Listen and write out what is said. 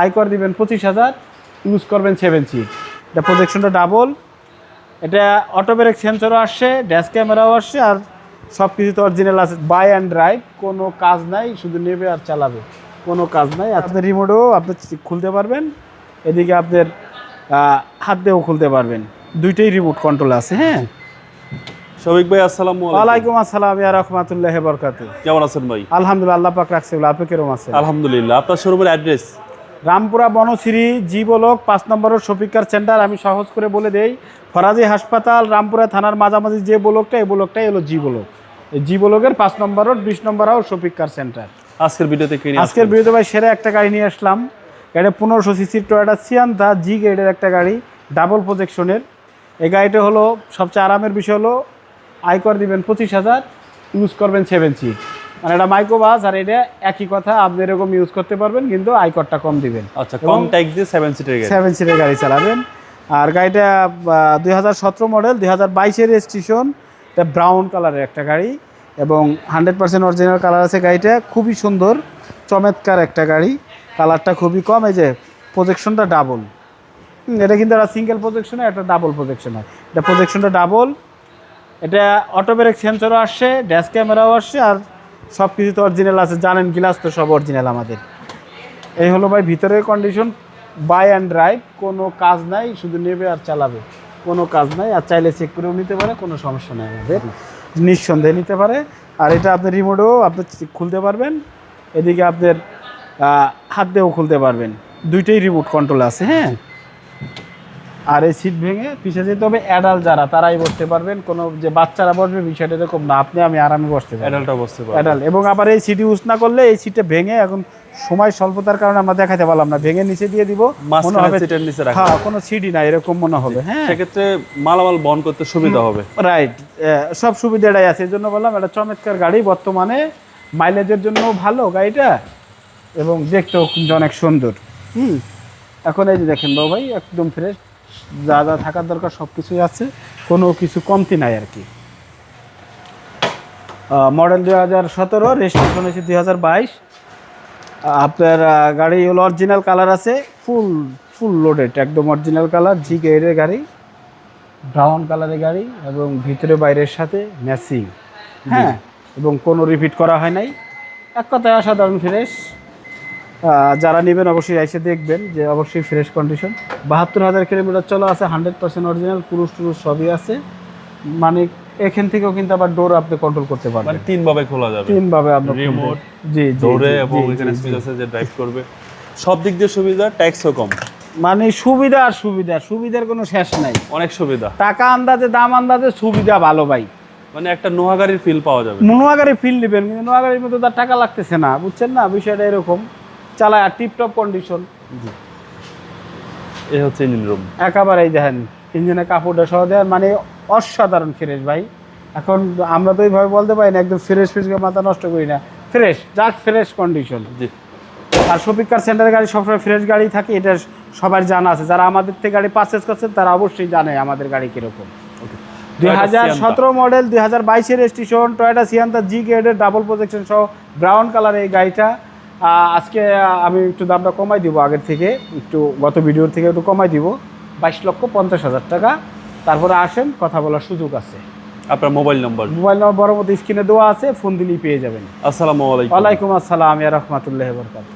আয়কর দিবেন পঁচিশ হাজার ইউজ করবেন সেভেন সিট এটা প্রজেকশনটা ডাবল এটা অটো ব্রেক সেন্সরও আসছে ড্যাশ ক্যামেরাও আসছে আর সব কিছু তো অরিজিনাল আছে। বাই অ্যান্ড ড্রাইভ কোনো কাজ নাই শুধু নেবে আর চালাবে। কোনো কাজ নাই। আপনার রিমোটও আপনি খুলতে পারবেন এদিকে আপনার হাত দিয়েও খুলতে পারবেন। দুইটাই রিমোট কন্ট্রোল আছে হ্যাঁ? শফিক ভাই আসসালামু আলাইকুম। আসসালাম ইয়া রহমাতুল্লাহ বরকাতু কেমন আছেন ভাই? আলহামদুলিল্লাহ আল্লাহ পাক রাখছে আপনি কিরম আছেন? আলহামদুলিল্লাহ আপনার শোরুমের address Rampura Banasree G block পাঁচ নম্বরের শফিকার সেন্টার আমি সহজ করে বলে দেই ফরাজি হাসপাতাল রামপুরা থানার মাঝামাঝি যে ব্লকটা এই ব্লকটাই হলো জি বলক এই জি বলকের পাঁচ নম্বর রোড বিশ নম্বর হাউস শফিকার সেন্টার আজকের ভিডিওতে আজকের বিরুদ্ধে ভাই সেরা একটা গাড়ি নিয়ে আসলাম। এটা পনেরোশো সিসির টয়োটা সিয়ান্তা জি গ্রেডের একটা গাড়ি ডাবল প্রজেকশনের এই গাড়িটা হলো সবচেয়ে আরামের বিষয় হলো আয়কর দিবেন পঁচিশ হাজার ইউজ করবেন সেভেন সিট মানে এটা মাইক্রো বাস আর এটা একই কথা আপনি এরকম ইউজ করতে পারবেন কিন্তু আয়করটা কম দিবেন। আচ্ছা কম ট্যাক্স দিয়ে সেভেন সিটের গাড়ি। সেভেন সিটের গাড়ি চালাবেন। আর গাড়িটা দুই হাজার সতেরো মডেল দুই হাজার বাইশের রেজিস্ট্রেশন এটা ব্রাউন কালারের একটা গাড়ি এবং হান্ড্রেড পার্সেন্ট অরিজিনাল কালার আছে গাড়িটা খুবই সুন্দর চমৎকার একটা গাড়ি কালারটা খুবই কম এই যে প্রজেকশনটা ডাবল এটা কিন্তু একটা সিঙ্গেল প্রজেকশন একটা ডাবল প্রজেকশন হয়। এটা প্রজেকশনটা ডাবল এটা অটো ব্রেক সেন্সরও আসছে ড্যাশ ক্যামেরাও আসছে আর সব কিছু তো অরিজিনাল আছে, জানেন গ্লাস তো সব অরিজিনাল আমাদের। এই হলো ভাই, ভিতরের কন্ডিশন বাই অ্যান্ড ড্রাইভ কোনো কাজ নাই, শুধু নেবে আর চালাবে। কোনো কাজ নাই, আর চাইলে চেক করেও নিতে পারে, কোনো সমস্যা নেই আমাদের। নিঃসন্দেহে নিতে পারে। আর এটা আপনার রিমোটও আপনি খুলতে পারবেন, এদিকে আপনার হাত দিয়েও খুলতে পারবেন। দুইটাই রিমোট কন্ট্রোল আছে হ্যাঁ? আর এই সিট ভেঙে পিছিয়ে যেতে হবে অ্যাডাল্ট যারা তারাই বসতে পারবেন। কোনো যে বাচ্চারা বসবে বিষয়টা এরকম না। আপনি আমি আরামে বসতে পারবেন অ্যাডাল্টটা বসতে অ্যাডাল্ট এবং আবার এই সিটি ইউজ না করলে এই সিটে ভেঙে এখন সময় স্বল্পতার কারণে আমরা দেখাতে পারলাম না। ভেঙে নিচে দিয়ে দিব। মনে হবে সিটের নিচে রাখা হ্যাঁ কোনো সিডি না এরকম মনে হবে। হ্যাঁ। সেক্ষেত্রে মালামাল বহন করতে সুবিধা হবে। রাইট সব সুবিধাটাই আছে। এই জন্য বললাম এটা চমৎকার গাড়ি। বর্তমানে মাইলেজের জন্য ভালো গাড়িটা এবং দেখতেও কিন্তু অনেক সুন্দর। হুম। এখন এই যে দেখেন বাবু ভাই একদম ফ্রেশ যা যা থাকার দরকার সব কিছুই আছে। কোনো কিছু কমতি নাই আর কি। মডেল দুই হাজার সতেরো রেজিস্ট্রেশন হয়েছে দুই হাজার বাইশ। আপনার গাড়ি হলো অরিজিনাল কালার আছে ফুল ফুল লোডেড একদম অরিজিনাল কালার জি গ্রেডের গাড়ি ব্রাউন কালারের গাড়ি এবং ভিতরে বাইরের সাথে ম্যাচিং হ্যাঁ এবং কোনো রিপিট করা হয় নাই। এক কথায় অসাধারণ ফ্রেশ যারা নেবেন অবশ্যই এসে দেখবেন যে অবশ্যই ফ্রেশ কন্ডিশন বাহাত্তর হাজার কিলোমিটার চলা আছে হান্ড্রেড পার্সেন্ট অরিজিনাল পুরুষ টুরুষ সবই আছে। মানে এখান থেকেও কিন্তু আবার ডোর আপনি কন্ট্রোল করতে পারবেন। মানে তিন ভাবে খোলা যাবে। তিন ভাবে আপনি রিমোট জি জি, দৌড়ে এবং এখানে স্পিড আছে যে ড্রাইভ করবে। সব দিক দিয়ে সুবিধা ট্যাক্সও কম। মানে সুবিধা আর সুবিধা সুবিধার কোনো শেষ নাই। অনেক সুবিধা। টাকা আন্দাজে দাম আন্দাজে সুবিধা ভালো ভাই। মানে একটা নোহা গাড়ির ফিল পাওয়া যাবে। নোয়াগাড়ি ফিল নেবেন কিন্তু নোয়াগাড়ির মধ্যে তার টাকা লাগতেছে না বুঝছেন না? বিষয়টা এরকম। চালায় আর টিপটপ কন্ডিশন এই হচ্ছে ইঞ্জিন রুম একেবারেই দেখেন ইঞ্জিনের কাপড়টা সহ দেন মানে অসাধারণ ফ্রেশ ভাই। এখন আমরা তো এইভাবে বলতে পারি না একদম ফ্রেশ ফ্রেশ মাথা নষ্ট করি না। ফ্রেশ জাস্ট ফ্রেশ কন্ডিশন জি। আর শফিকার সেন্টারের গাড়ি সবসময় ফ্রেশ গাড়ি থাকে এটা সবার জানা আছে। যারা আমাদের থেকে গাড়ি পারচেস করছেন তারা অবশ্যই জানে আমাদের গাড়ি কীরকম। দুই হাজার সতেরো মডেল দুই হাজার বাইশের রেজিস্ট্রেশন টয়োটা সিয়ান্তা জি গ্রেডের ডাবল প্রজেকশন সহ ব্রাউন কালার এই গাড়িটা। আজকে আমি একটু দামটা কমাই দিব আগের থেকে একটু গত ভিডিওর থেকে একটু কমাই দিব। বাইশ লক্ষ পঞ্চাশ হাজার টাকা। তারপরে আসেন কথা বলার সুযোগ আছে। আপনার মোবাইল নম্বর? মোবাইল নম্বর বড় মতো স্ক্রিনে দেওয়া আছে ফোন দিলেই পেয়ে যাবেন। আসসালামু আলাইকুম। ওয়ালাইকুম আসসালাম ইয়া রহমতুল্লাহ বরকাত